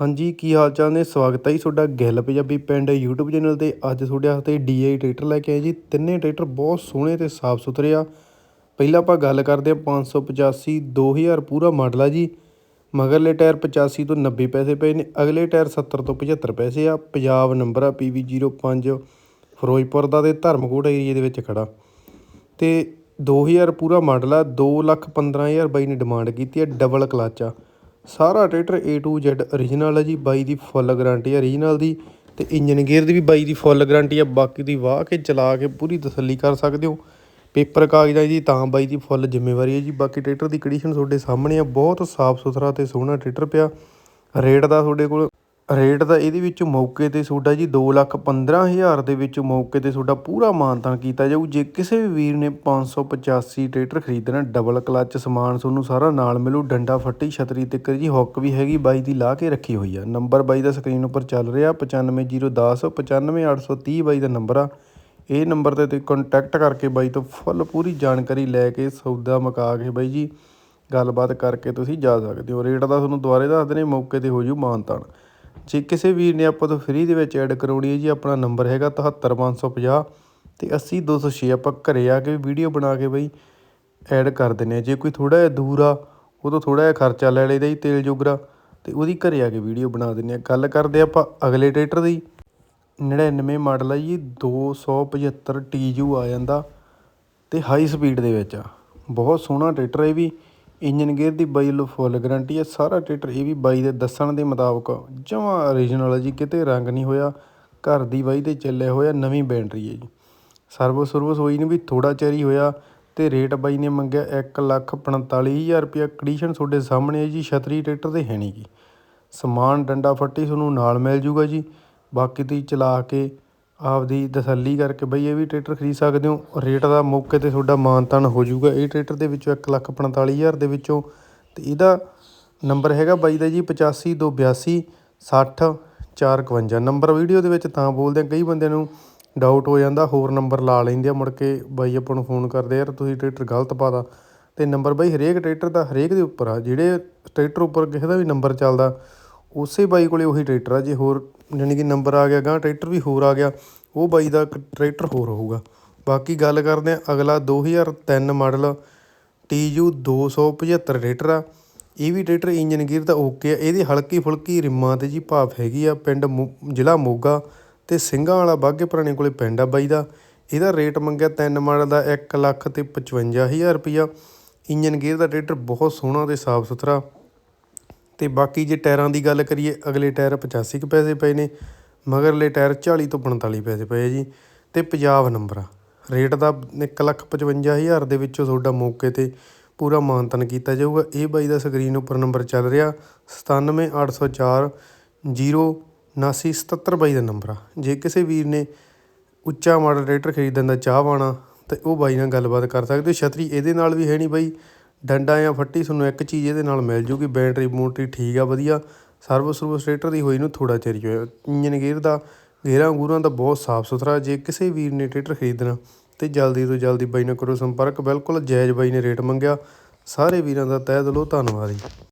ਹਾਂਜੀ, ਕੀ ਹਾਲ ਚਾਲ ਨੇ? ਸਵਾਗਤ ਹੈ ਜੀ ਤੁਹਾਡਾ ਗਿੱਲ ਪੰਜਾਬੀ ਪਿੰਡ YouTube ਚੈਨਲ ਤੇ। ਅੱਜ ਤੁਹਾਡੇ ਵਾਸਤੇ DI ਟਰੈਕਟਰ ਲੈ ਕੇ ਆਏ ਜੀ। ਤਿੰਨੇ ਟਰੈਕਟਰ ਬਹੁਤ ਸੋਹਣੇ ਤੇ ਸਾਫ਼ ਸੁਥਰੇ ਆ। ਪਹਿਲਾਂ ਆਪਾਂ ਗੱਲ ਕਰਦੇ ਆ 585 2000 ਪੂਰਾ ਮਾਡਲ ਆ ਜੀ। ਮਗਰਲੇ ਟਾਇਰ 85 ਤੋਂ 90 ਪੈਸੇ ਪਏ ਨੇ। ਅਗਲੇ ਟਾਇਰ 70 ਤੋਂ 75 ਪੈਸੇ ਆ। ਪੰਜਾਬ ਨੰਬਰ ਆ PV05 ਫਿਰੋਜ਼ਪੁਰ ਦਾ ਤੇ ਧਰਮਕੋਟ ਏਰੀਏ ਦੇ ਵਿੱਚ ਖੜਾ। ਤੇ 2000 ਪੂਰਾ ਮਾਡਲ ਆ। 2 ਲੱਖ 15000 ਬਾਈ ਨੇ ਡਿਮਾਂਡ ਕੀਤੀ ਹੈ ਡਬਲ ਕਲਚ ਆ। ਸਾਰਾ tractor A to Z origignal ਹੈ ਜੀ, ਬਾਈ ਦੀ ਫੁੱਲ ਗਾਰੰਟੀ ਹੈ origignal ਦੀ ਤੇ ਇੰਜਨ ਗੇਅਰ ਦੀ ਵੀ ਬਾਈ ਦੀ ਫੁੱਲ ਗਾਰੰਟੀ ਆ, ਬਾਕੀ ਦੀ ਵਾਹ ਕੇ ਚਲਾ ਕੇ ਪੂਰੀ ਤਸੱਲੀ ਕਰ ਸਕਦੇ ਹੋ। ਪੇਪਰ, ਕਾਗਜ਼ਾਂ ਦੀ ਤਾਂ ਬਾਈ ਦੀ ਫੁੱਲ ਜ਼ਿੰਮੇਵਾਰੀ ਹੈ ਜੀ। ਬਾਕੀ ਟਰੈਕਟਰ ਦੀ ਕੰਡੀਸ਼ਨ ਤੁਹਾਡੇ ਸਾਹਮਣੇ ਆ, ਬਹੁਤ ਸਾਫ਼ ਸੁਥਰਾ ਤੇ ਸੋਹਣਾ ਟਰੈਕਟਰ ਪਿਆ। ਰੇਟ ਦਾ ਤੁਹਾਡੇ ਕੋਲ ਰੇਟ ਦਾ ਇਹਦੇ ਵਿੱਚ ਮੌਕੇ ਤੇ ਤੁਹਾਡਾ ਜੀ 215000 ਦੇ ਵਿੱਚ ਮੌਕੇ ਤੇ ਤੁਹਾਡਾ ਪੂਰਾ ਮਾਨਤਾਨ ਕੀਤਾ ਜਾਊ। ਜੇ ਕਿਸੇ ਵੀ ਵੀਰ ਨੇ 585 ਟਰੈਕਟਰ ਖਰੀਦਣਾ ਡਬਲ ਕਲੱਚ ਸਮਾਨ ਤੁਹਾਨੂੰ ਸਾਰਾ ਨਾਲ ਮਿਲੂ, ਡੰਡਾ ਫੱਟੀ, ਛਤਰੀ ਤੱਕ ਜੀ, ਹੁੱਕ ਵੀ ਹੈਗੀ, ਬਾਈ ਦੀ ਲਾ ਕੇ ਰੱਖੀ ਹੋਈ ਆ। ਨੰਬਰ ਬਾਈ ਦਾ ਸਕਰੀਨ ਉੱਪਰ ਚੱਲ ਰਿਹਾ 95010 95830 ਬਾਈ ਦਾ ਨੰਬਰ ਆ। ਇਹ ਨੰਬਰ ਤੇ ਤੁਸੀਂ ਕੰਟੈਕਟ ਕਰਕੇ ਬਾਈ ਤੋਂ ਫੁੱਲ ਪੂਰੀ ਜਾਣਕਾਰੀ ਲੈ ਕੇ ਸੌਦਾ ਮੁਕਾ ਕੇ ਬਾਈ ਜੀ, ਗੱਲਬਾਤ ਕਰਕੇ ਤੁਸੀਂ ਜਾ ਸਕਦੇ ਹੋ। ਰੇਟ ਦਾ ਤੁਹਾਨੂੰ ਦੁਬਾਰੇ ਦੱਸ ਦਨੇ ਮੌਕੇ ਤੇ ਹੋ ਜੂ ਮਾਨਤਾਨ। ਜੇ ਕਿਸੇ ਵੀਰ ਨੇ ਆਪਾਂ ਤੋਂ ਫ੍ਰੀ ਦੇ ਵਿੱਚ ਐਡ ਕਰਾਉਣੀ ਹੈ ਜੀ, ਆਪਣਾ ਨੰਬਰ ਹੈਗਾ 77550 ਤੇ 80206 ਆਪਾਂ ਘਰੇ ਆ ਕੇ ਵੀਡੀਓ ਬਣਾ ਕੇ ਬਈ ਐਡ ਕਰ ਦਿੰਨੇ ਆ ਜੇ ਕੋਈ ਥੋੜਾ ਜਿਹਾ ਦੂਰ ਆ, ਉਹ ਤੋਂ ਥੋੜਾ ਜਿਹਾ ਖਰਚਾ ਲੈ ਲਈਦਾ ਜੀ, ਤੇਲ ਜੋਗਰਾ, ਤੇ ਉਹਦੀ ਘਰੇ ਆ ਕੇ ਵੀਡੀਓ ਬਣਾ ਦਿੰਨੇ ਆ ਗੱਲ ਕਰਦੇ ਆਪਾਂ ਅਗਲੇ ਟਰੈਕਟਰ ਦੀ। 99 ਮਾਡਲ ਆ ਜੀ 275 TU ਆ ਜਾਂਦਾ ਤੇ ਹਾਈ ਸਪੀਡ ਦੇ ਵਿੱਚ ਆ। ਬਹੁਤ ਸੋਹਣਾ ਟਰੈਕਟਰ ਇਹ ਵੀ। ਇੰਜਨ ਗੇਅਰ ਦੀ ਬਾਈ ਲੋ ਫੁੱਲ ਗਾਰੰਟੀ ਹੈ। ਸਾਰਾ ਟਰੈਕਟਰ ਇਹ ਵੀ ਬਾਈ ਦੇ ਦੱਸਣ ਦੇ ਮੁਤਾਬਕ ਜਮਾਂ ਓਰੀਜਨਲ ਹੈ ਜੀ, ਕਿਤੇ ਰੰਗ ਨਹੀਂ ਹੋਇਆ। ਘਰ ਦੀ ਬਾਈ ਤੇ ਚੱਲਿਆ ਹੋਇਆ ਨਵੀਂ ਬੈਟਰੀ ਹੈ ਜੀ। ਸਰਵਿਸ ਸਰਵਿਸ ਹੋਈ ਨੂੰ ਵੀ ਥੋੜਾ ਚਿਰ ਹੋਇਆ ਤੇ ਰੇਟ ਬਾਈ ਨੇ ਮੰਗਿਆ 145000 ਰੁਪਇਆ। ਕੰਡੀਸ਼ਨ ਤੁਹਾਡੇ ਸਾਹਮਣੇ ਹੈ ਜੀ, ਛਤਰੀ ਟਰੈਕਟਰ ਤੇ ਹੈ ਨਹੀਂ ਜੀ। ਸਮਾਨ ਡੰਡਾ ਫੱਟੀ ਤੁਹਾਨੂੰ ਨਾਲ ਮਿਲ ਜੂਗਾ ਜੀ। ਬਾਕੀ ਤੁਸੀਂ ਚਲਾ ਕੇ ਆਪਦੀ ਤਸੱਲੀ ਕਰਕੇ ਬਈ ਇਹ ਵੀ ਟਰੈਕਟਰ ਖਰੀਦ ਸਕਦੇ ਹੋ। ਰੇਟ ਦਾ ਮੌਕੇ ਤੇ ਤੁਹਾਡਾ ਮਾਨਤਾਨ ਹੋ ਜਾਊਗਾ। ਇਹ ਟਰੈਕਟਰ ਦੇ ਵਿੱਚੋਂ 145000 ਦੇ ਵਿੱਚੋਂ ਅਤੇ ਇਹਦਾ ਨੰਬਰ ਹੈਗਾ ਬਾਈ ਦਾ ਜੀ 8582 60 451 ਨੰਬਰ ਵੀਡੀਓ ਦੇ ਵਿੱਚ ਤਾਂ ਬੋਲਦੇ ਆ ਕਈ ਬੰਦਿਆਂ ਨੂੰ ਡਾਊਟ ਹੋ ਜਾਂਦਾ, ਹੋਰ ਨੰਬਰ ਲਾ ਲੈਂਦੇ ਆ। ਮੁੜ ਕੇ ਬਾਈ ਆਪਾਂ ਨੂੰ ਫੋਨ ਕਰਦੇ ਯਾਰ ਤੁਸੀਂ ਟਰੈਕਟਰ ਗਲਤ ਪਾਦਾ ਅਤੇ ਨੰਬਰ ਬਾਈ ਹਰੇਕ ਟਰੈਕਟਰ ਦਾ ਹਰੇਕ ਦੇ ਉੱਪਰ ਆ। ਜਿਹੜੇ ਟਰੈਕਟਰ ਉੱਪਰ ਕਿਸੇ ਦਾ ਵੀ ਨੰਬਰ ਚੱਲਦਾ, ਉਸੇ ਬਾਈ ਕੋਲੇ ਉਹੀ ਟਰੈਕਟਰ ਆ। ਜੇ ਹੋਰ ਜਾਣੀ ਕਿ ਨੰਬਰ ਆ ਗਿਆ ਗਾਂ ਟਰੈਕਟਰ ਵੀ ਹੋਰ ਆ ਗਿਆ ਉਹ ਬਾਈ ਦਾ ਇੱਕ ਟਰੈਕਟਰ ਹੋਰ ਹੋਊਗਾ। ਬਾਕੀ ਗੱਲ ਕਰਦੇ ਹਾਂ, ਅਗਲਾ 2003 ਮਾਡਲ ਟੀ ਯੂ ਦੋ ਸੌ 275 ਟਰੈਕਟਰ ਆ। ਇਹ ਵੀ ਟਰੈਕਟਰ ਇੰਜਨ ਗੀਅਰ ਦਾ ਓਕੇ ਆ। ਇਹਦੀ ਹਲਕੀ ਫੁਲਕੀ ਰਿਮਾਂ ਤੇ ਜੀ ਭਾਫ ਹੈਗੀ ਆ। ਪਿੰਡ ਜ਼ਿਲ੍ਹਾ ਮੋਗਾ ਤੇ ਸਿੰਘਾਂ ਵਾਲਾ ਬਾਗੇ ਪੁਰਾਣੇ ਕੋਲੇ ਪਿੰਡ ਆ ਬਾਈ ਦਾ। ਇਹਦਾ ਰੇਟ ਮੰਗਿਆ ਤਿੰਨ ਮਾਡਲ ਦਾ 1 ਲੱਖ ਤੇ 55000 ਰੁਪਿਆ ਇੰਜਨ ਗੇਅਰ ਦਾ ਟਰੈਕਟਰ ਬਹੁਤ ਸੋਹਣਾ ਤੇ ਸਾਫ਼ ਸੁਥਰਾ। ਤੇ ਬਾਕੀ ਜੇ ਟਾਇਰਾਂ ਦੀ ਗੱਲ ਕਰੀਏ, ਅਗਲੇ ਟਾਇਰ 85 ਕੁ ਪੈਸੇ ਪਏ ਨੇ। ਮਗਰਲੇ ਟਾਇਰ 40 ਤੋਂ 45 ਪੈਸੇ ਪਏ ਜੀ ਅਤੇ ਪੰਜਾਬ ਨੰਬਰ ਆ। ਰੇਟ ਦਾ 155000 ਦੇ ਵਿੱਚੋਂ ਤੁਹਾਡਾ ਮੌਕੇ ਤੇ ਪੂਰਾ ਮਾਨਤਨ ਕੀਤਾ ਜਾਊਗਾ। ਇਹ ਬਾਈ ਦਾ ਸਕਰੀਨ ਉੱਪਰ ਨੰਬਰ ਚੱਲ ਰਿਹਾ 97804 07977 ਬਾਈ ਦਾ ਨੰਬਰ ਆ। ਜੇ ਕਿਸੇ ਵੀਰ ਨੇ ਉੱਚਾ ਮਾਡਲ ਟਰੈਕਟਰ ਖਰੀਦਣ ਦਾ ਚਾਹਵਾਨਾ ਤਾਂ ਉਹ ਬਾਈ ਨਾਲ ਗੱਲਬਾਤ ਕਰ ਸਕਦੇ ਹੋ। ਛਤਰੀ ਇਹਦੇ ਨਾਲ ਵੀ ਹੈ ਨਹੀਂ ਬਾਈ। ਡੰਡਾ ਜਾਂ ਫੱਟੀ ਤੁਹਾਨੂੰ ਇੱਕ ਚੀਜ਼ ਇਹਦੇ ਨਾਲ ਮਿਲ ਜੂਗੀ। ਬੈਟਰੀ ਬੂਟਰੀ ਠੀਕ ਆ, ਵਧੀਆ। ਸਰਵਿਸ ਸਰਵਿਸ ਟਰੈਕਟਰ ਦੀ ਹੋਈ ਨੂੰ ਥੋੜ੍ਹਾ ਚਿਰ ਹੀ ਹੋਇਆ। ਇੰਜਨ ਗੇਅਰ ਦਾ, ਗੇਅਰਾਂ ਗੂਰਾਂ ਦਾ ਬਹੁਤ ਸਾਫ਼ ਸੁਥਰਾ ਜੇ ਕਿਸੇ ਵੀਰ ਨੇ ਟਰੈਕਟਰ ਖਰੀਦਣਾ ਤਾਂ ਜਲਦੀ ਤੋਂ ਜਲਦੀ ਬਾਈ ਨਾਲ ਕਰੋ ਸੰਪਰਕ। ਬਿਲਕੁਲ ਜਾਇਜ਼ ਬਾਈ ਨੇ ਰੇਟ ਮੰਗਿਆ। ਸਾਰੇ ਵੀਰਾਂ ਦਾ ਤਹਿ ਦਿਲੋਂ ਧੰਨਵਾਦ ਜੀ।